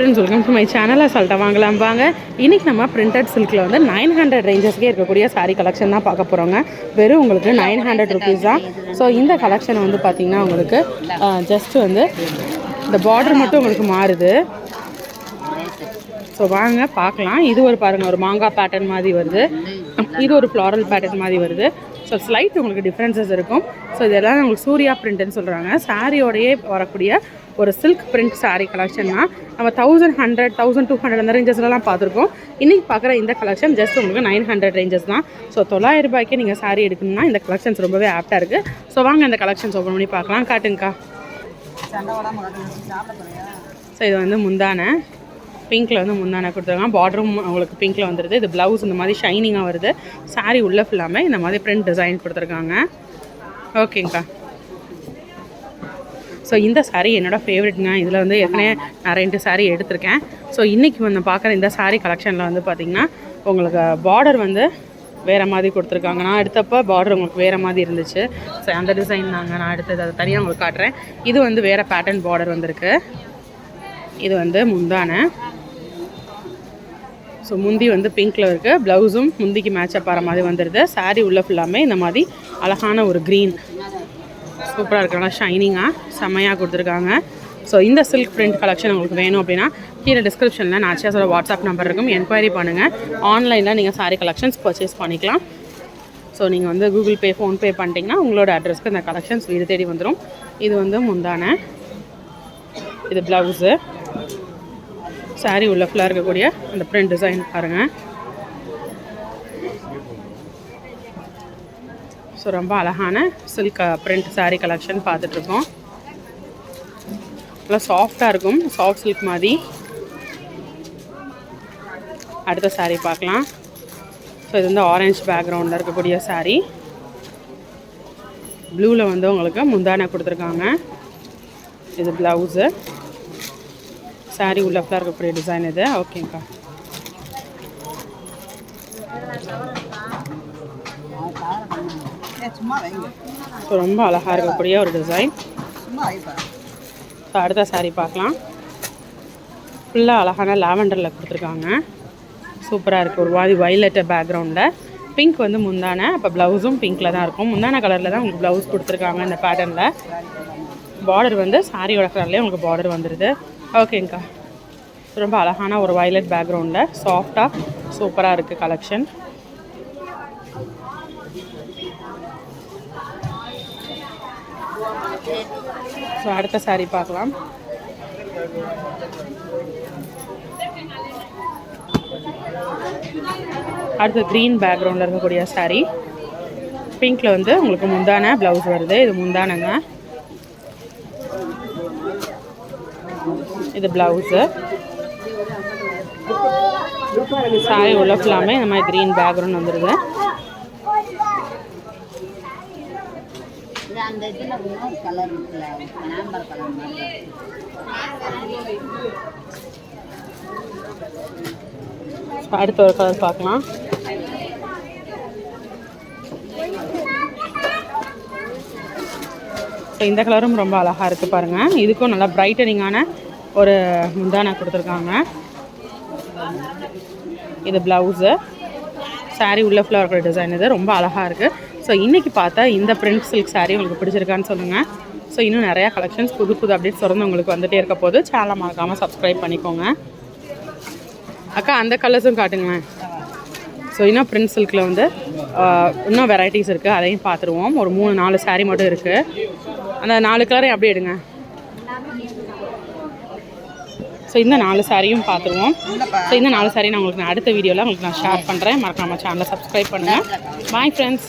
Friends welcome to my channel அசால்ட்டாக வாங்கலாம் வாங்க. இன்றைக்கி நம்ம பிரிண்டட் சில்கில் வந்து நைன் ஹண்ட்ரட் ரேஞ்சஸ்க்கே இருக்கக்கூடிய சாரீ கலெக்ஷன் தான் பார்க்க போகிறோங்க வெறும் உங்களுக்கு நைன் ஹண்ட்ரட் ருபீஸ் தான். ஸோ இந்த கலெக்ஷன் வந்து பார்த்திங்கன்னா உங்களுக்கு ஜஸ்ட் வந்து இந்த பார்டர் மட்டும் உங்களுக்கு மாறுது. ஸோ வாங்க பார்க்கலாம். இது ஒரு பாருங்கள் ஒரு மாங்காய் பேட்டர்ன் மாதிரி வருது. இது ஒரு ஃப்ளாரல் பேட்டர்ன் மாதிரி வருது. ஸோ ஸ்லைட் உங்களுக்கு டிஃப்ரென்சஸ் இருக்கும். ஸோ இதெல்லாம் உங்களுக்கு சூர்யா பிரிண்ட்னு சொல்கிறாங்க சாரியோடையே வரக்கூடிய ஒரு சில்க் பிரிண்ட் saree கலெக்ஷன் தான். நம்ம thousand hundred thousand two hundred அந்த ரேஞ்சஸ்லாம் பார்த்துருக்கோம். இன்றைக்கி பார்க்குற இந்த கலெக்ஷன் ஜஸ்ட் உங்களுக்கு நைன் ஹண்ட்ரட் ரேஞ்சஸ் தான். ஸோ தொள்ளாயிரம் ரூபாய்க்கு நீங்கள் saree எடுக்கணும்னா இந்த கலெக்ஷன்ஸ் ரொம்பவே ஆப்டாக இருக்குது ஸோ வாங்க இந்த கலெக்ஷன்ஸ் ஓப்பன் பண்ணி பார்க்கலாம். காட்டுங்கக்கா. ஸோ இது வந்து முந்தானை. பிங்க்கில் வந்து முந்தான கொடுத்துருக்காங்க. பார்டரும் உங்களுக்கு பிங்க்கில் வந்துடுது இது ப்ளவுஸ் இந்த மாதிரி ஷைனிங்காக வருது. சாரீ உள்ள ஃபுல்லாமே இந்த மாதிரி பிரிண்ட் டிசைன் கொடுத்துருக்காங்க. ஓகேங்க்கா ஸோ இந்த saree என்னோடய ஃபேவரெட்ங்க இதில் வந்து ஏற்கனவே நான் ரெண்டு சாரீ எடுத்திருக்கேன். ஸோ இன்றைக்கி வந்து பார்க்குற இந்த சாரீ கலெக்ஷனில் வந்து பார்த்திங்கன்னா உங்களுக்கு பார்டர் வந்து வேறு மாதிரி கொடுத்துருக்காங்க. நான் எடுத்தப்போ பார்டர் உங்களுக்கு வேறு மாதிரி இருந்துச்சு. ஸோ அந்த டிசைன் தாங்க. நான் எடுத்தது. அதை தனியாக உங்களுக்கு காட்டுறேன். இது வந்து வேறு பேட்டர்ன் பார்டர் வந்திருக்கு. இது வந்து முந்தானை. ஸோ முந்தி வந்து பிங்க்கில் இருக்குது ப்ளவுஸும் முந்திக்கு மேட்சப் ஆகிற மாதிரி வந்துடுது சாரீ உள்ள ஃபுல்லாமே இந்த மாதிரி அழகான ஒரு க்ரீன் சூப்பராக இருக்கு. நல்லா ஷைனிங்காக செம்மையாக கொடுத்துருக்காங்க. ஸோ இந்த சில்க் பிரிண்ட் கலெக்ஷன் உங்களுக்கு வேணும் அப்படின்னா கீழே டிஸ்கிரிப்ஷனில் நான் வாட்ஸ்அப் நம்பர் இருக்கும். என்கொயரி பண்ணுங்கள் ஆன்லைனில் நீங்கள் saree கலெக்ஷன்ஸ் பர்ச்சேஸ் பண்ணிக்கலாம். ஸோ நீங்கள் வந்து கூகுள் பே ஃபோன்பே பண்ணிட்டீங்கன்னா உங்களோட அட்ரஸ்க்கு இந்த கலெக்ஷன்ஸ் வீடு தேடி வந்துடும் இது வந்து முந்தானை. இது ப்ளவுஸு saree உள்ள ஃபுல்லாக இருக்கக்கூடிய அந்த பிரிண்ட் டிசைன் பாருங்கள் ஸோ ரொம்ப அழகான சில்க் பிரிண்ட் saree கலெக்ஷன் பார்த்துட்ருக்கோம். நல்லா சாஃப்டாக இருக்கும். சாஃப்ட் சில்க் மாதிரி. அடுத்த saree பார்க்கலாம். ஸோ இது வந்து ஆரஞ்சு பேக்ரவுண்டில் இருக்கக்கூடிய saree. ப்ளூவில் வந்து உங்களுக்கு முந்தானை கொடுத்துருக்காங்க. இது ப்ளவுஸு saree உள்ள ஃபுல்லாக இருக்கக்கூடிய டிசைன் இது. ஓகேங்க்கா ரொம்ப அழகாக இருக்கக்கூடிய ஒரு டிசைன் இப்போ ஸோ அடுத்த saree பார்க்கலாம். ஃபுல்லாக அழகான லாவெண்டரில் கொடுத்துருக்காங்க. சூப்பராக இருக்குது ஒரு மாதிரி வயலட்டு பேக்ரவுண்டில் பிங்க் வந்து முந்தான அப்போ ப்ளவுஸும் பிங்க்கில் தான் இருக்கும். முந்தான கலரில் தான் உங்களுக்கு ப்ளவுஸ் கொடுத்துருக்காங்க இந்த பேட்டர்னில் பார்டர் வந்து சாரியோட கலர்லேயே உங்களுக்கு பார்டர் வந்துடுது ஓகேங்க்கா ரொம்ப அழகான ஒரு வயலட் பேக்ரவுண்டில் சாஃப்டாக சூப்பராக இருக்குது கலெக்ஷன் ஸோ அடுத்த saree பார்க்கலாம். அடுத்து க்ரீன் பேக்ரவுண்டில் இருக்கக்கூடிய saree. பிங்க்கில் வந்து உங்களுக்கு முந்தான ப்ளவுஸ் வருது. இது முந்தானங்க. இது ப்ளவுஸு saree உள்ள ஃபுல்லாமே இந்த மாதிரி க்ரீன் பேக்ரவுண்ட் வந்துடுது இது அந்த இதில் இன்னொரு கலர் இருக்குல்ல ஆம்பர் கலர் மாதிரி. So, அடுத்த ஒரு கலர் பார்க்கலாம். இந்த கலரும் ரொம்ப அழகாக இருக்குது பாருங்கள் இதுக்கும் நல்லா பிரைட்டனிங்கான ஒரு முந்தானா கொடுத்துருக்காங்க. இது ப்ளவுஸு சாரீ உள்ள ஃபுல்லாக இருக்கிற டிசைன் இது. ரொம்ப அழகாக இருக்குது ஸோ இன்றைக்கி பார்த்தா இந்த பிரிண்ட் சில்க் சாரீ உங்களுக்கு பிடிச்சிருக்கான்னு சொல்லுங்கள் ஸோ இன்னும் நிறையா கலெக்ஷன்ஸ் புது புது அப்டேட்ஸ் தொடர்ந்து உங்களுக்கு வந்துகிட்டே இருக்க போது சேனலை மறக்காமல் சப்ஸ்கிரைப் பண்ணிக்கோங்க. அக்கா அந்த கலர்ஸும் காட்டுங்களேன். ஸோ இன்னும் பிரிண்ட் சில்கில் வந்து இன்னும் வெரைட்டிஸ் இருக்குது அதையும் பார்த்துருவோம். ஒரு மூணு நாலு சாரீ மட்டும் இருக்குது அந்த நாலு கலரையும் அப்படியே எடுங்க. ஸோ இந்த நாலு சாரியும் பார்த்துருவோம். ஸோ இந்த நாலு சாரி நான் உங்களுக்கு நான் அடுத்த வீடியோவில் உங்களுக்கு நான் ஷேர் பண்ணுறேன் மறக்காமல் சேனலை சப்ஸ்கிரைப் பண்ணுங்கள் பாய் ஃப்ரெண்ட்ஸ்